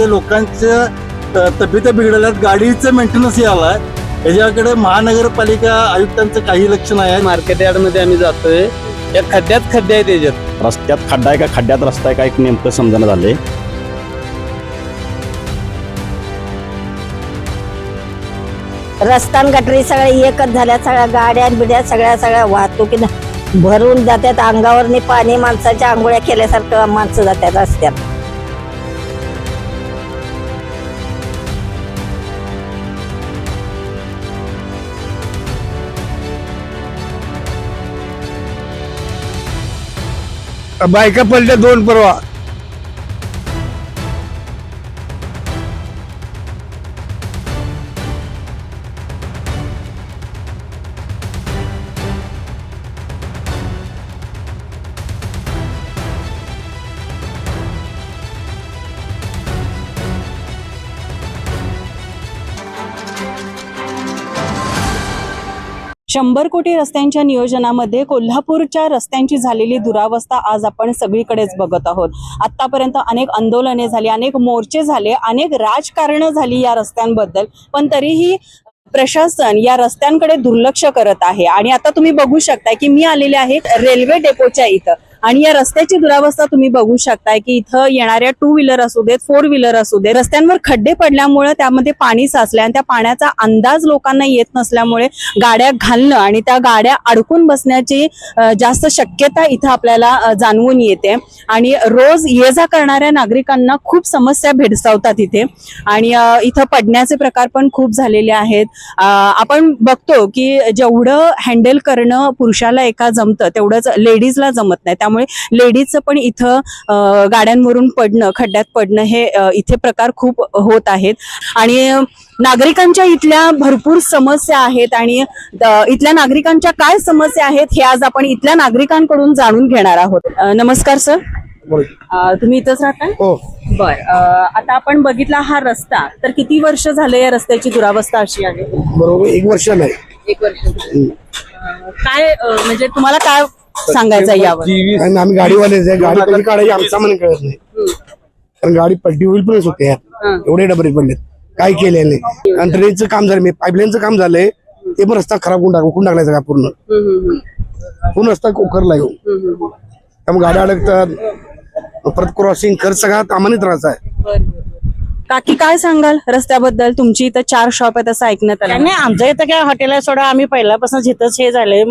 इथे लोकांच्या अ, तब्येत्या बिघडल्यात गाडीचं मेंटेनन्स आलाय. याच्याकडे महानगरपालिका आयुक्तांचं काही लक्ष नाही आहे. मार्केट यार्डमध्ये आम्ही जातोय. या खड्ड्यात खड्डे आहेत त्याच्यात रस्त्यात खड्डा आहे का? खड्ड्यात रस्ता आहे का? एक नेमकं समजणं झाले रस्ता आणि गटरी सगळ्या एकच झाल्या. सगळ्या गाड्या बिड्या सगळ्या सगळ्या वाहतुकीनं भरून जातात. अंगावरनी पाणी माणसाच्या आंघोळ्या केल्यासारखं माणसं जातात रस्त्यात. बायका पडल्या दोन परवा. शंभर कोटी रस्त्यांच्या नियोजनामध्ये कोल्हापूरच्या रस्त्यांची झालेली दुरावस्था आज आपण सगळीकडेच बघत आहोत. आतापर्यंत अनेक आंदोलने झाली अनेक मोर्चे झाले अनेक राजकारण झाली या रस्त्यांबद्दल. पण तरीही प्रशासन या रस्त्यांकडे दुर्लक्ष करत आहे. आणि आता तुम्ही बघू शकताय की मी आलेले आहे रेल्वे डेपोच्या इथं. आणि या रस्त्याची दुरावस्था तुम्ही बघू शकताय की इथं येणाऱ्या टू व्हीलर असू देत फोर व्हीलर असू दे रस्त्यांवर खड्डे पडल्यामुळे त्यामध्ये पाणी साचले आणि त्या पाण्याचा अंदाज लोकांना येत नसल्यामुळे गाड्या घालणं आणि त्या गाड्या अडकून बसण्याची जास्त शक्यता इथं आपल्याला जाणवून येते. आणि रोज ये जा करणाऱ्या नागरिकांना खूप समस्या भेडसावतात इथे. आणि इथं पडण्याचे प्रकार पण खूप झालेले आहेत. आपण बघतो की जेवढं हँडल करणं पुरुषाला एका जमतं तेवढंच लेडीजला जमत नाही. त्यामुळे लेडीजचं पण इथं गाड्यांवरून पडणं खड्ड्यात पडणं हे इथे प्रकार खूप होत आहेत. आणि नागरिकांच्या इथल्या भरपूर समस्या आहेत आणि इथल्या नागरिकांच्या काय समस्या आहेत हे आज आपण इथल्या नागरिकांकडून जाणून घेणार आहोत. नमस्कार सर. तुम्ही इथंच राहताय? हो. बर आता आपण बघितला हा रस्ता तर किती वर्ष झाले या रस्त्याची दुरावस्था अशी आहे? बरोबर एक वर्ष नाही. एक वर्ष काय म्हणजे तुम्हाला काय सांगायचं यावर. आणि आम्ही गाडीवालेच आहे गाडी कधी काढायची आमचा मन कळत नाही. कारण गाडी पलटी होईल पण होते यार एवढे डबरे पडलेत. काय केले नाही. आणि ड्रेनचं काम झालं. मी पाईपलाईनचं काम झालंय. ते पण रस्ता खराब होऊन टाक उकून टाकलाय का पूर्ण. पूर्ण रस्ता कोकरला येऊ. त्यामुळे गाड्या अडकतात. परत क्रॉसिंग खर्च सगळा तामाने त्रास आहे. काकी काय सांगाल रस्त्याबद्दल? तुमची इथं चार शॉप आहेत असं ऐकण्यात आलं. नाही आमच्या इथं काय हॉटेल आहे सोडा आम्ही पहिल्यापासून जिथंच हे झाले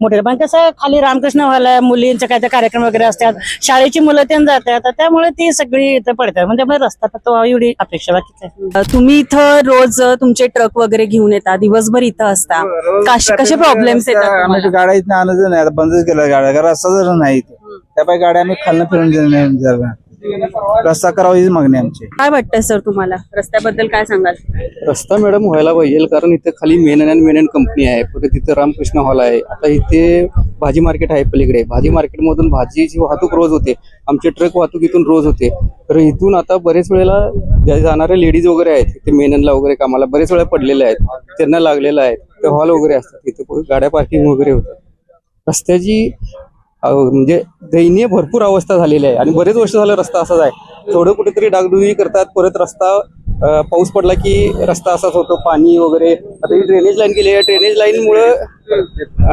मोठे पण कसं खाली रामकृष्ण व्हायला मुलींचे काय ते कार्यक्रम वगैरे असतात शाळेची मुलं त्यां जातात तर त्यामुळे ती सगळी इथं पडतात म्हणजे त्यामुळे रस्ता फक्त एवढी अपेक्षा बाकी तुम्ही इथं रोज तुमचे ट्रक वगैरे घेऊन येता दिवसभर इथं असता कश- कसे प्रॉब्लेम्स येतात? गाड्या इथं आणत नाही आता बंदच केलं गाड्या रस्ता जर नाही इथं. त्यामुळे गाड्या आम्ही खालनं फिरून. रस्ता करावा हीच मागणी आहे आमची. काय वाटतंय सर तुम्हाला? रस्त्याबद्दल काय सांगाल? रस्ता मॅडम व्हायला पाहिजे कारण इथे खाली मेनन अँड मेनन कंपनी आहे. परत तिथे रामकृष्ण हॉल आहे. आता इथे भाजी मार्केट आहे पलीकडे. भाजी मार्केटमधून भाजीची वाहतूक रोज होते. आमचे ट्रक वाहतूक इथून रोज होते. तर इथून आता बरेच वेळेला ज्या जाणारे लेडीज वगैरे आहेत ते मेननला वगैरे कामाला बरेच वेळा पडलेले आहेत. त्यांना लागलेलं आहे. ते हॉल वगैरे असतात. तिथे गाड्या पार्किंग वगैरे होतात. रस्त्याची म्हणजे दयनीय भरपूर अवस्था झालेली आहे. आणि बरेच वर्ष झालं रस्ता असाच आहे. थोडं कुठेतरी डागडुगी करतात. परत रस्ता पाऊस पडला की रस्ता असाच होतो. पाणी वगैरे. आता ही ड्रेनेज लाईन गेली. आहे ड्रेनेज लाईन मुळे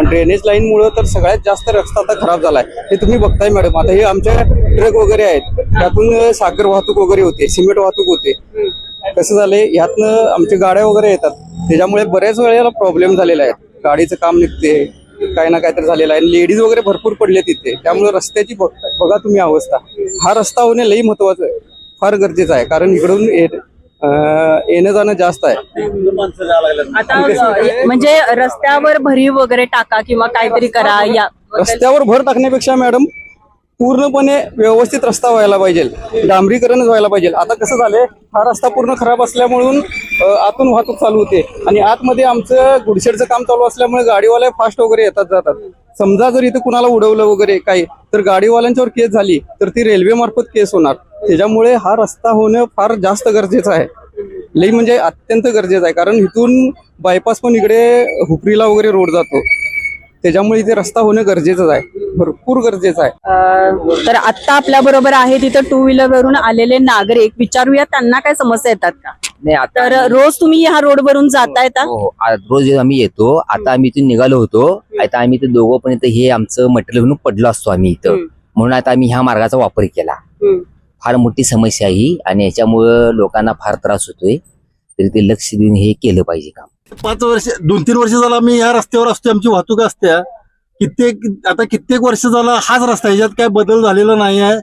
ड्रेनेज लाईन मुळे तर सगळ्यात जास्त रस्ता आता खराब झालाय. हे तुम्ही बघताय मॅडम. आता हे आमच्या ट्रक वगैरे आहेत. त्यातून साखर वाहतूक वगैरे होते. सिमेंट वाहतूक होते. कसं झाले यातनं आमच्या गाड्या वगैरे येतात. त्याच्यामुळे बऱ्याच वेळेला प्रॉब्लेम झालेला आहे. गाडीचं काम निघते काही ना काहीतरी झालेलं आहे. लेडीज वगैरे भरपूर पडले तिथे त्यामुळे रस्त्याची बघ- बघा तुम्ही अवस्था. हा रस्ता होणे लई महत्वाचं आहे. फार गरजेचं आहे. कारण इकडून येणं जाणं जास्त आहे. आता म्हणजे रस्त्यावर भरीव वगैरे टाका किंवा काहीतरी करा या रस्त्यावर भर टाकण्यापेक्षा मॅडम पूर्णपणे व्यवस्थित रस्ता व्हायला पाहिजे. डांबरीकरणच व्हायला पाहिजे. आता कसं झालंय? हा रस्ता पूर्ण खराब असल्यामुळे अं, आतून वाहतूक चालू होते. आणि आतमध्ये आमचं गुडशेडचं काम चालू असल्यामुळे गाडीवाले फास्ट वगैरे येतात जातात. समजा जर इथं कुणाला उडवलं वगैरे काही तर गाडीवाल्यांच्यावर केस झाली तर ती रेल्वे मार्फत केस होणार. त्याच्यामुळे हा रस्ता होणं फार जास्त गरजेचं आहे. लई म्हणजे अत्यंत गरजेचं आहे. कारण इथून बायपास पण इकडे हुपरीला वगैरे रोड जातो. त्याच्यामुळे इथे रस्ता होणं गरजेचंच आहे. भरपूर गरजेचं आहे. तर आता आपल्या बरोबर आहे तिथं टू व्हीलर वरून आलेले नागरिक. विचारूया त्यांना काय समस्या येतात का? नाही आता तर रोज तुम्ही ह्या रोड वरून जाताय का? हो, आ- रोज आम्ही येतो. आता आम्ही इथून निघालो होतो. आता आम्ही इथे दोघं पण इथं हे आमचं मटेरियल म्हणून पडलो असतो आम्ही इथं. हम्म. म्हणून आता आम्ही ह्या मार्गाचा वापर केला. हम्म. फार मोठी समस्या आहे ही. आणि याच्यामुळं लोकांना फार त्रास होतोय. तरी ते लक्ष देऊन हे केलं पाहिजे काम. पाच वर्ष दोन तीन वर्ष झाला आम्ही या रस्त्यावर असतो आमची वाहतूक असते. कित्येक आता कित्येक वर्ष झाला हाच रस्ता याच्यात काय बदल झालेला नाही आहे.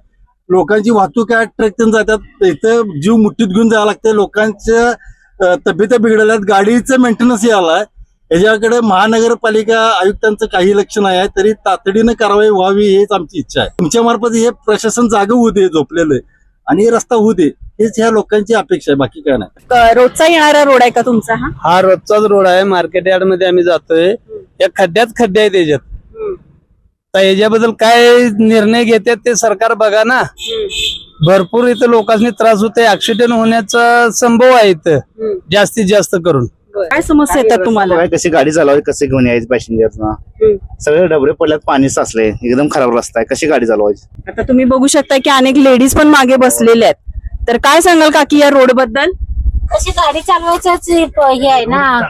लोकांची वाहतूक आहे ट्रक जातात इथं जीव मुठीत घेऊन जावं लागते लोकांच्या अं, तब्येत्या बिघडल्यात गाडीचं मेंटेनन्स आलाय याच्याकडे महानगरपालिका आयुक्तांचं काही लक्ष नाही आहे तरी तातडीनं कारवाई व्हावी हेच आमची इच्छा आहे. तुमच्या मार्फत हे प्रशासन जागं होऊ दे झोपलेलं आहे. आणि रस्ता होऊ दे हेच ह्या लोकांची अपेक्षा आहे बाकी काय नाही. क- रोजचा येणारा रोड आहे का तुमचा हा? हा रोजचाच रोड आहे मार्केट यार्डमध्ये आम्ही जातोय. या खड्ड्यात खड्डे आहेत त्याच्यात तर याच्याबद्दल काय निर्णय घेतात ते सरकार बघा ना. भरपूर इथं लोकांनी त्रास होते ऍक्सिडेंट होण्याचा संभव आहे इथं. जास्तीत जास्त करून. काय समस्या येतात तुम्हाला? काय कशी गाडी चालवायची कसे घेऊन यायचे पॅसेंजरना सगळे डबरे पडल्यात पाणी साचले एकदम खराब रस्ता आहे. कशी गाडी चालवायची? आता तुम्ही बघू शकता की अनेक लेडीज पण मागे बसलेल्या आहेत. तर काय सांगाल काकी या रोडबद्दल? कशी गाडी चालवायचंच हे आहे ना.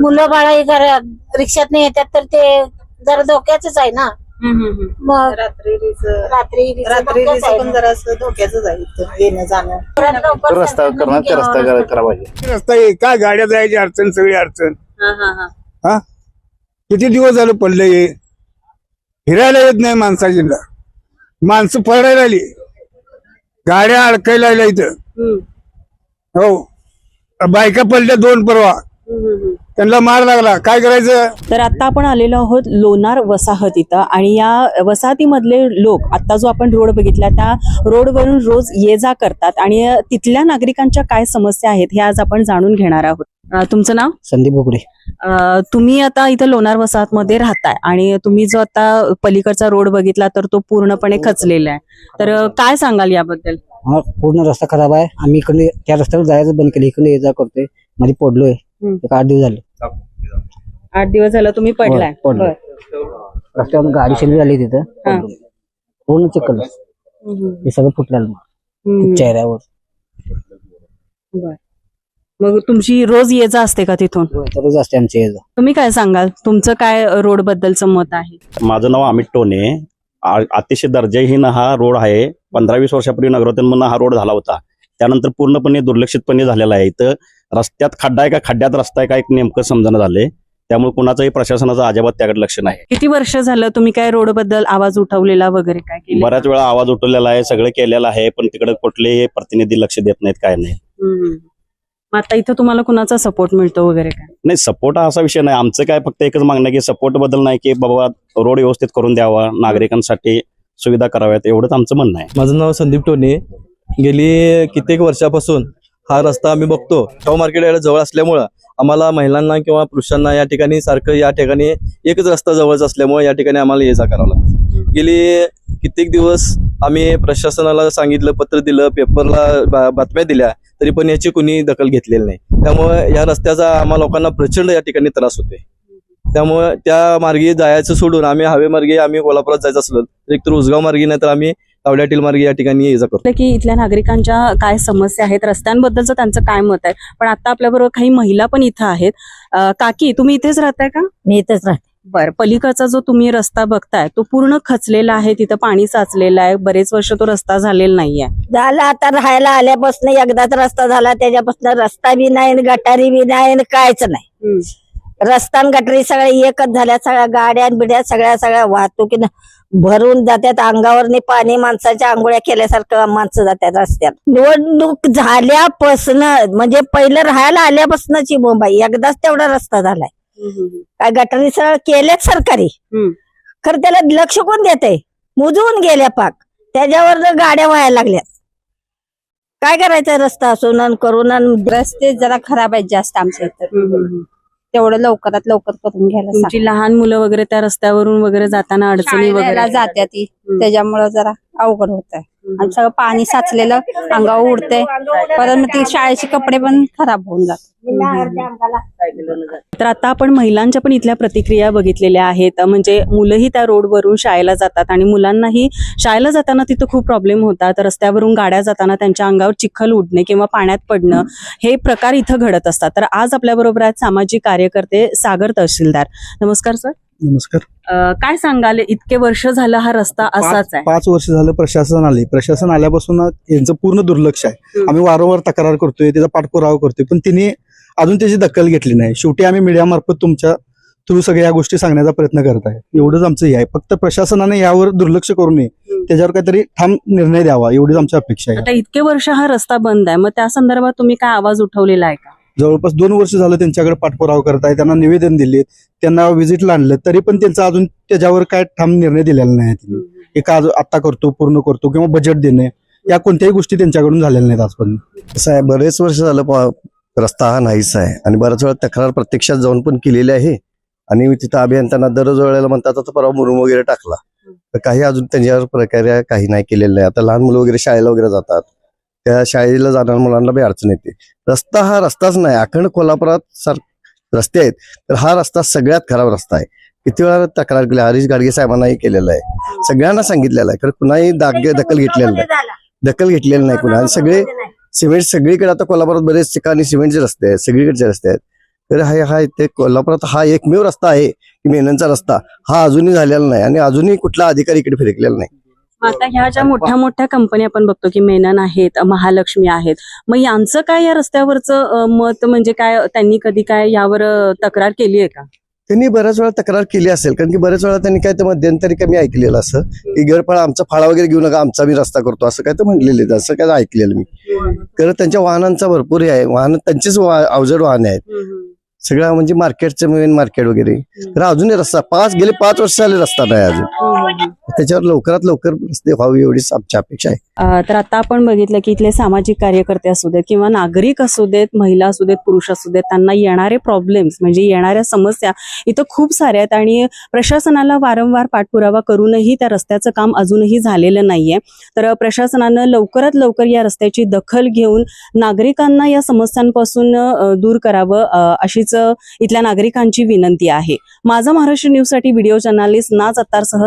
मुलं बाळ जरा रिक्षात नाही येतात तर ते जरा धोक्याच आहे ना. मग रात्री रात्री पण जरा धोक्याच आहे येणं जाणं. रस्ता करणार ते रस्ता करा- करा पाहिजे. रस्ता आहे काय गाड्या जायची अडचण सगळी अडचण? हा, हा, हा. हा? किती दिवस झालं पडलं हे? फिरायला येत नाही माणसाची. माणसं पडायला आली. गाड्या अडकायला आल्या इथं. हम्म, हो. बायका पडल्या दोन परवा. हम्म, हम्म. त्यांना मार लागला. काय करायचं? तर आता आपण आलेलो आहोत लोणार वसाहत इथं आणि या वसाहतीमधले लोक आता जो आपण रोड बघितला त्या रोडवरून रोज ये जा करतात आणि तिथल्या नागरिकांच्या काय समस्या आहेत हे आज आपण जाणून घेणार आहोत. तुमचं नाव? संदीप बोकडे तुम्ही आता इथं लोणार वसाहत मध्ये राहताय आणि तुम्ही जो आता पलीकडचा रोड बघितला तर तो पूर्णपणे खचलेला आहे. तर काय सांगाल याबद्दल? हा पूर्ण रस्ता खराब आहे. आम्ही इकडे त्या रस्त्यावर जायचं बंद केलं. इकडे ये जा करतोय. मध्ये पडलोय. एक आठ दिवस झाले. आठ दिवस झालं तुम्ही पडलाय होय, पडलोय. बरं. रस्त्यावर गाडी शिरली झाली तिथं. हा. पूर्ण चिकल हम्म, हे सगळं फुटलेलं हम्म. चेहऱ्यावर. बरं. मग तुमची रोज ये जा असते का तिथून? तरच असते आमच्या तुम्ही काय सांगाल? तुमचं काय रोड बद्दलचं मत आहे? माझं नाव अमित टोने. आ- अतिशय दर्जाहीन हा रोड आहे. पंधरा वीस वर्षापूर्वी नगरोत्तमनं हा रोड झाला होता. त्यानंतर पूर्णपणे दुर्लक्षितपणे झालेला आहे. इथं रस्त्यात खड्डा आहे का? खड्ड्यात रस्ता आहे का? एक नेमकं समजणं झालंय. त्यामुळे कुणाचंही प्रशासनाचं अजिबात त्याकडे लक्ष नाही. किती वर्ष झालं तुम्ही काय रोडबद्दल आवाज उठवलेला वगैरे काय केलं बऱ्याच वेळा आवाज उठवलेला आहे सगळं केलेलं आहे पण तिकडे कुठलेही प्रतिनिधी लक्ष देत नाहीत काय नाही. आता इथं तुम्हाला कुणाचा सपोर्ट मिळतो वगैरे काय? नाही सपोर्ट असा विषय नाही. आमचं काय फक्त एकच मागणं आहे की सपोर्टबद्दल नाही की बाबा रोड व्यवस्थित करून द्यावा नागरिकांसाठी सुविधा कराव्यात एवढंच आमचं म्हणणं आहे. माझं नाव संदीप टोने. गेली कित्येक वर्षापासून हा रस्ता आम्ही बघतो. शाहू मार्केट यार्ड जवळ असल्यामुळं आम्हाला महिलांना किंवा पुरुषांना या ठिकाणी सारखं या ठिकाणी एकच रस्ता जवळच असल्यामुळे या ठिकाणी आम्हाला ये जा करावं लागतं. गेली कित्येक दिवस आम्ही प्रशासनाला सांगितलं पत्र दिलं पेपरला बातम्या दिल्या तरी पण याची कुणी दखल घेतलेली नाही. त्यामुळे या रस्त्याचा आम्हा लोकांना प्रचंड या ठिकाणी त्रास होतोय. त्यामुळे त्या मार्गे जायचं सोडून आम्ही हवेमार्गे आम्ही कोल्हापुरात जायचं असलं तर एक तर उसगाव मार्गे नाही तर आम्ही तावड्यातील मार्गे या ठिकाणी ये जा करतो की इथल्या नागरिकांच्या काय समस्या आहेत रस्त्यांबद्दलचं त्यांचं काय मत आहे? पण आता आपल्याबरोबर काही महिला पण इथं आहेत. अं, काकी तुम्ही इथेच राहताय का? मी इथंच राहते. बरं पलीकडचा जो तुम्ही रस्ता बघताय तो पूर्ण खचलेला आहे तिथं पाणी साचलेलं आहे बरेच वर्ष तो रस्ता झालेला नाहीये. झालं आता राहायला आल्यापासून एकदाच रस्ता झाला त्याच्यापासून रस्ता बी नाही आणि गटारी बी नाही आणि कायच नाही. रस्ता आणि गटारी सगळ्या एकच झाल्या सगळ्या गाड्या आणि बिड्या सगळ्या सगळ्या वाहतुकीनं भरून जातात अंगावरनी पाणी माणसाच्या आंघोळ्या केल्यासारखं माणसं जातात रस्त्यात. निवडणूक झाल्यापासून म्हणजे पहिलं राहायला आल्यापासूनची मुंबई. एकदाच तेवढा रस्ता झालाय. काय गटारी सरळ केल्याच सरकारी. खरं त्याला लक्ष कोण देते मुजवून गेल्या पाक. त्याच्यावर गाड्या व्हायला लागल्या काय करायचं रस्ता असून करून रस्ते जरा खराब आहेत जास्त आमच्या इथं. तेवढं लवकरात लवकर करून घ्यायला सांग. तुमची लहान मुलं वगैरे त्या रस्त्यावरून वगैरे जाताना अडचणी शाळेला वगैरे जात्या ती. त्याच्यामुळं जरा अवघड होत आहे. आणि सगळं पाणी साचलेलं अंगावर उडतंय. परत मग ती शाळेचे कपडे पण खराब होऊन जातात. तर आता आपण महिलांच्या पण इथल्या प्रतिक्रिया बघितलेल्या आहेत. म्हणजे मुलंही त्या रोडवरून शाळेला जातात आणि मुलांनाही शाळेला जाताना तिथं खूप प्रॉब्लेम होतात. रस्त्यावरून गाड्या जाताना त्यांच्या अंगावर चिखल उडणे किंवा पाण्यात पडणं हे प्रकार इथं घडत असतात. तर आज आपल्या बरोबर आहेत सामाजिक कार्यकर्ते सागर तहसीलदार. नमस्कार सर. नमस्कार. अं, काय सांगाल इतके वर्ष झालं हा रस्ता असाच आहे. पाच वर्ष झालं प्रशासन आले प्रशासन आल्यापासून यांचं पूर्ण दुर्लक्ष आहे. हम्म. आम्ही वारंवार तक्रार करतोय त्याचा पाठपुरावा करतोय पण तिने अजून त्याची दखल घेतली नाही. शेवटी आम्ही मीडियामार्फत तुमच्या थ्रू सगळ्या या गोष्टी सांगण्याचा प्रयत्न करत आहे. एवढंच आमचं हे आहे. फक्त प्रशासनाने यावर दुर्लक्ष करू नये. हम्म. त्याच्यावर काहीतरी ठाम निर्णय द्यावा. एवढीच आमची अपेक्षा आहे. आता इतके वर्ष हा रस्ता बंद आहे. मग त्या संदर्भात तुम्ही काय आवाज उठवलेला आहे का? जवळपास दोन वर्ष झालं त्यांच्याकडे पाठपुरावा करत आहे त्यांना निवेदन दिले त्यांना व्हिजिटला आणलं तरी पण त्यांचा अजून त्याच्यावर काय ठाम निर्णय दिलेला नाही त्यांनी. की का आत्ता करतो पूर्ण करतो किंवा बजेट देणे या कोणत्याही गोष्टी त्यांच्याकडून झालेल्या नाहीत आजपर्यंत. कसं आहे बरेच वर्ष झालं रस्ता हा नाहीच आहे आणि बऱ्याच वेळा तक्रार प्रत्यक्षात जाऊन पण केलेली आहे. आणि तिथं अभियंत्यांना दररोज वेळेला म्हणतात आता परवा मुरुम वगैरे टाकला. तर काही अजून त्यांच्यावर प्रकारे काही नाही केलेलं नाही. आता लहान मुलं वगैरे शाळेला वगैरे जातात. त्या शाळेला जाणाऱ्या मुलांना बी अडचण येते. रस्ता हा रस्ताच नाही. अखंड कोल्हापुरात सार रस्ते आहेत. तर हा रस्ता सगळ्यात खराब रस्ता आहे. किती वेळा तक्रार केली? हरीश गाडगे साहेबांनाही केलेलं आहे. सगळ्यांना सांगितलेलं आहे. कारण कुणाही दाग दखल घेतलेलं नाही. दखल घेतलेली नाही कुणा आणि सगळे सिमेंट सगळीकडे आता कोल्हापुरात बरेच ठिकाणी सिमेंटचे रस्ते आहेत. सगळीकडचे रस्ते आहेत. तर हा हा इथे कोल्हापुरात हा एकमेव रस्ता आहे की मेननचा रस्ता. हा अजूनही झालेला नाही आणि अजूनही कुठला अधिकारी इकडे फिरकलेला नाही. आता ह्या ज्या मोठ्या मोठ्या कंपन्या आपण बघतो की मेनन आहेत महालक्ष्मी आहेत मग यांचं काय या रस्त्यावरचं मत म्हणजे काय त्यांनी कधी काय यावर तक्रार केली आहे का? त्यांनी बऱ्याच वेळा तक्रार केली असेल कारण की बऱ्याच वेळा त्यांनी काय तर मध्यंतरी कमी ऐकलेलं असं की गरफळा आमचा फाळा वगैरे घेऊ नका आमचा मी रस्ता करतो असं काय तर म्हणलेले असं काय ऐकलेलं मी. कारण त्यांच्या वाहनांचा भरपूर हे आहे वाहन त्यांचेच अवजड वाहने आहेत. सगळ्या म्हणजे मार्केटचं मेन मार्केट वगैरे. तर अजूनही रस्ता पाच गेले पाच वर्ष झाले रस्ता नाही अजून. त्याच्यावर लवकरात लवकर रस्ते व्हावी एवढीच आमची अपेक्षा आहे. तर आता आपण बघितलं की इथले सामाजिक कार्यकर्ते असू देत किंवा नागरिक असू देत महिला असू देत पुरुष असू देत त्यांना येणारे प्रॉब्लेम्स म्हणजे येणाऱ्या समस्या इथं खूप साऱ्या आहेत आणि प्रशासनाला वारंवार पाठपुरावा करूनही त्या रस्त्याचं काम अजूनही झालेलं नाहीये. तर प्रशासनानं लवकरात लवकर या रस्त्याची दखल घेऊन नागरिकांना या समस्यांपासून दूर करावं अशीच इथल्या नागरिकांची विनंती आहे. माझा महाराष्ट्र न्यूजसाठी व्हिडिओ जर्नालिस्ट नाच अत्तारसह